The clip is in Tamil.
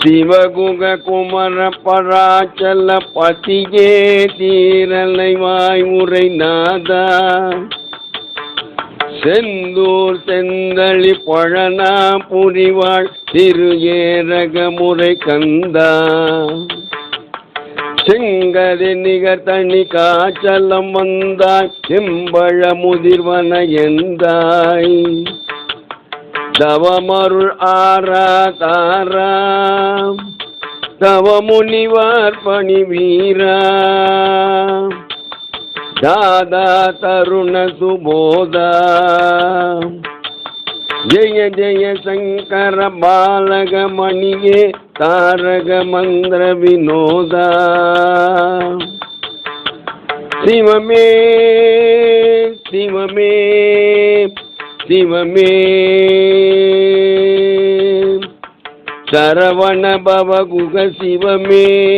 சிவகுக குமர பராச்சல பதியே தீரலை வாய்முறை நாதா. செந்தூர் செந்தளி பழனா புரிவாள் திரு ஏரக முறை கந்தா. செங்கதை நிகர் தனி காச்சலம் வந்தாய் செம்பழ முதிர்வன எந்தாய். தவமருள் ஆரா தாரா தவ பணி வீரா தாதா தருண சுபோதா ஜெய ஜெய சங்கர பாலக மணியே தாரக மந்திர வினோதா சிவமே சிவமே சிவமே. சரவண பவ குக சிவமே.